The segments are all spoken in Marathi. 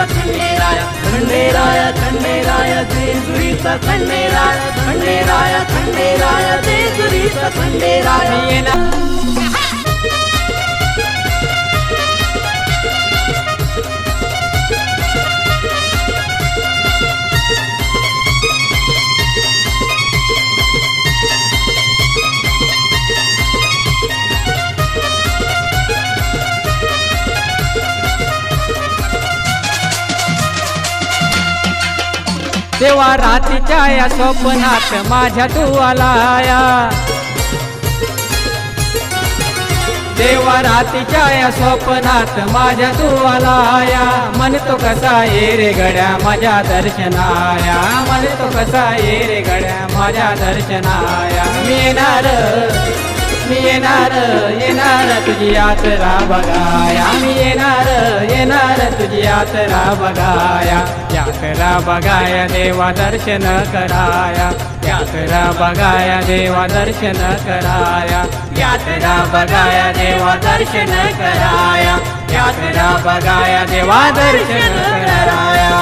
जेजुरीचा खंडेराया खंडेराया खंडेराया जेजुरीचा खंडेराया खंडेराया खंडेराया जेजुरीचा खंडेराया. तेव्हा रात्रीच्या या स्वप्नात माझ्या तू आलाया देवा रात्रीच्या या स्वप्नात माझ्या तू आलाया म्हणतो कसा ये रे गड्या माझ्या दर्शनाया. म्हणतो कसा ये रे गड्या माझ्या दर्शनाया. मी येणार. आम्ही येणार येणार तुझी यात्रा बघाया. मी येणार येणार तुझी यात्रा बघाया. यात्रा बघाया देवा दर्शन कराया. यात्रा बघाया देवा दर्शन कराया. यात्रा बघाया देवा दर्शन कराया. यात्रा बघाया देवा दर्शन कराया.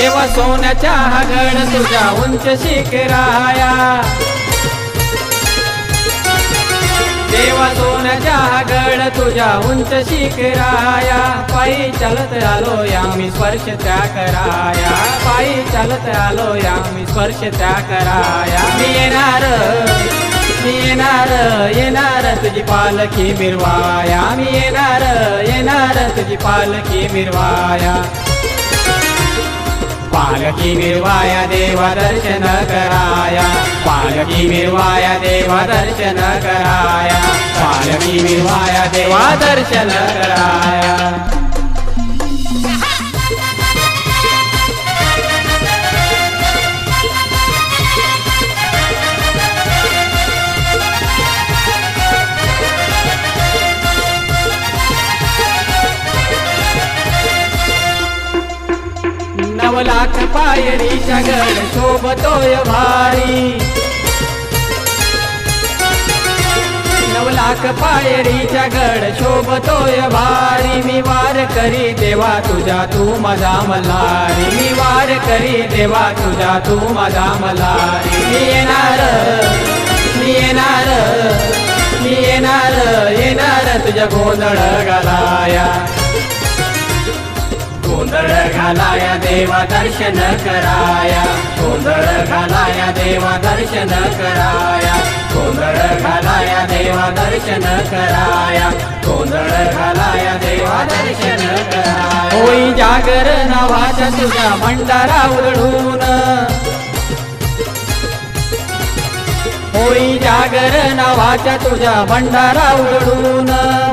देव सोन्याच्या हगड तुझ्या उंच शिखराया. देव सोन्याच्या हगड तुझ्या उंच शिखराया. पायी चालत आलो या मी स्पर्श त्या कराया पायी चालत आलो या मी स्पर्श त्या कराया मी येणार मी येणार येणार तुझी पालखी मिरवाया. मी येणार येणार तुझी पालखी मिरवाया. पालकी मिरवाया देवा दर्शन कराया. पालकी मिरवाया देवा दर्शन कराया. पालकी मिरवाया देवा दर्शन कराया. लाख पायरीच्या गड शोभतोय भारी. नव लाख पायरीच्या गड शोभतोय भारी. मी वार करी देवा तुझा तू माझा मल्हारी. मी वार करी देवा तुझा तू माझा मल्हारी. मी येणार मी येणार मी येणार येणार तुझ्या गोंधळ घालाया. गोंधळ घालाया देवा दर्शन कराया. गोंधळ घालाया देवा दर्शन कराया. गोंधळ घालाया देवा दर्शन कराया. गोंधळ घालाया देवा दर्शन कराया. होई जागर नावाच्या तुझ्या भंडारा उघडून होई जागर नावाच्या तुझ्या भंडारा उघडून.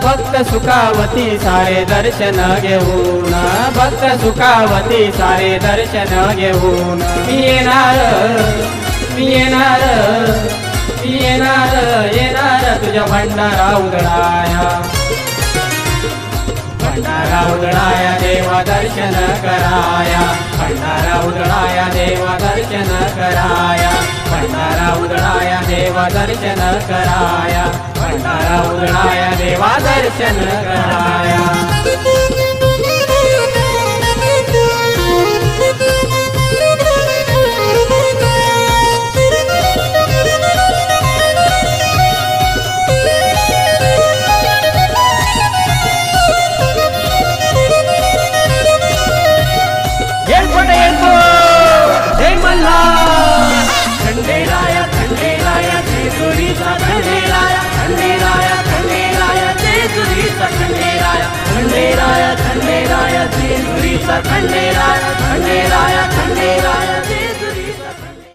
भक्त सुखावती सारे दर्शन घेऊन. भक्त सुखावती सारे दर्शन घेऊन. मी येणार मी येणार मी येणार येणार तुझ्या भंडारा उघडाया. भंडारा उदळाया देवा दर्शन कराया. भंडारा उदळाया देवा दर्शन कराया. भंडारा उदळाया देवा दर्शन कराया. भंडारा उदळाया देवा दर्शन कराया.